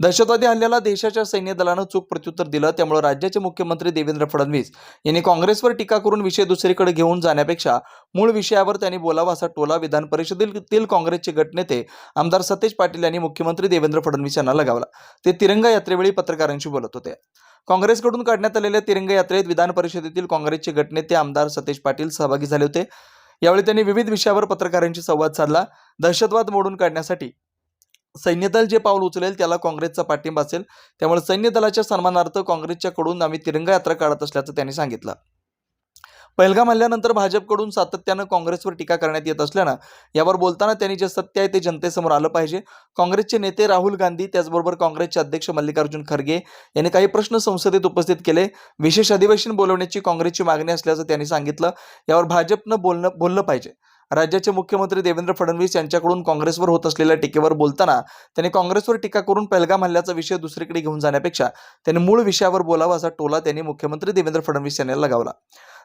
दहशतवादी हल्ल्याला देशाच्या सैन्य दलानं चूक प्रत्युत्तर दिलं त्यामुळे राज्याचे मुख्यमंत्री देवेंद्र फडणवीस यांनी काँग्रेसवर टीका करून विषय दुसरीकडे घेऊन जाण्यापेक्षा मूळ विषयावर त्यांनी बोलावा असा टोला विधान परिषदेतील काँग्रेसचे गटनेते आमदार सतेज पाटील यांनी मुख्यमंत्री देवेंद्र फडणवीस यांना लगावला. ते तिरंगा यात्रेवेळी पत्रकारांशी बोलत होते. काँग्रेसकडून काढण्यात आलेल्या तिरंगा यात्रेत विधान परिषदेतील काँग्रेसचे गटनेते आमदार सतेज पाटील सहभागी झाले होते. यावेळी त्यांनी विविध विषयावर पत्रकारांशी संवाद साधला. दहशतवाद मोडून काढण्यासाठी सैन्यदल जे पाऊल उचलेल त्याला काँग्रेसचा पाठिंबा असेल. त्यामुळे सैन्यदलाच्या सन्मानार्थ काँग्रेसच्या कडून आम्ही तिरंगा यात्रा काढत असल्याचं त्यांनी सांगितलं. पहिलगाम हल्ल्यानंतर भाजपकडून सातत्यानं काँग्रेसवर टीका करण्यात येत असल्यानं यावर बोलताना त्यांनी जे सत्य आहे ते जनतेसमोर आलं पाहिजे. काँग्रेसचे नेते राहुल गांधी त्याचबरोबर काँग्रेसचे अध्यक्ष मल्लिकार्जुन खरगे यांनी काही प्रश्न संसदेत उपस्थित केले. विशेष अधिवेशन बोलवण्याची काँग्रेसची मागणी असल्याचं त्यांनी सांगितलं. यावर भाजपनं बोलणं बोललं पाहिजे. राज्याचे मुख्यमंत्री देवेंद्र फडणवीस यांच्याकडून काँग्रेसवर होत असलेल्या टीकेवर बोलताना त्यांनी काँग्रेसवर टीका करून पहलगाम हल्ल्याचा विषय दुसरीकडे घेऊन जाण्यापेक्षा त्यांनी मूळ विषयावर बोलावा असा टोला त्यांनी मुख्यमंत्री देवेंद्र फडणवीस यांना लगावला.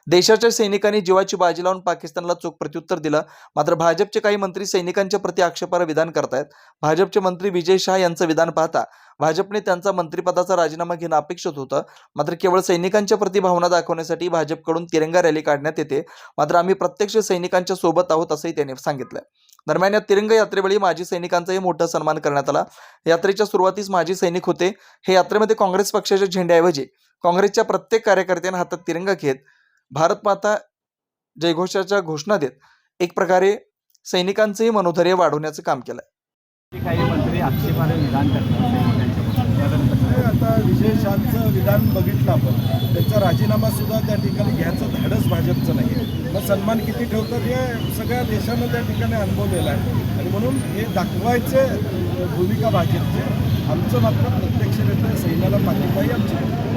देशाच्या सैनिकांनी जीवाची बाजी लावून पाकिस्तानला चोख प्रत्युत्तर दिलं. मात्र भाजपचे काही मंत्री सैनिकांच्या प्रति आक्षेपार्ह विधान करतायत. भाजपचे मंत्री विजय शहा यांचं विधान पाहता भाजपने त्यांचा मंत्रिपदाचा राजीनामा घेणं अपेक्षित होतं. मात्र केवळ सैनिकांच्या प्रति भावना दाखवण्यासाठी भाजपकडून तिरंगा रॅली काढण्यात येते. मात्र आम्ही प्रत्यक्ष सैनिकांच्या सोबत आहोत असंही त्यांनी सांगितलं. दरम्यान या तिरंगा यात्रेवेळी माजी सैनिकांचाही मोठा सन्मान करण्यात आला. यात्रेच्या सुरुवातीस माजी सैनिक होते. हे यात्रेमध्ये काँग्रेस पक्षाच्या झेंड्याऐवजी काँग्रेसच्या प्रत्येक कार्यकर्त्यांना हातात तिरंगा घेत भारत माता जयघोषाच्या घोषणा देत एक प्रकारे सैनिकांचंही मनोधैर्य वाढवण्याचं काम केलं. काही मंत्री आक्षेपार्ह विधान करतात. आता विजय विधान बघितलं आपण. त्यांचा राजीनामा सुद्धा त्या ठिकाणी घ्यायचं धाडस भाजपचं नाही मग सन्मान किती ठेवतात हे सगळ्या देशानं त्या ठिकाणी अनुभवलेलं आहे. आणि म्हणून हे दाखवायचे भूमिका भाजपची. आमचं मात्र आमची.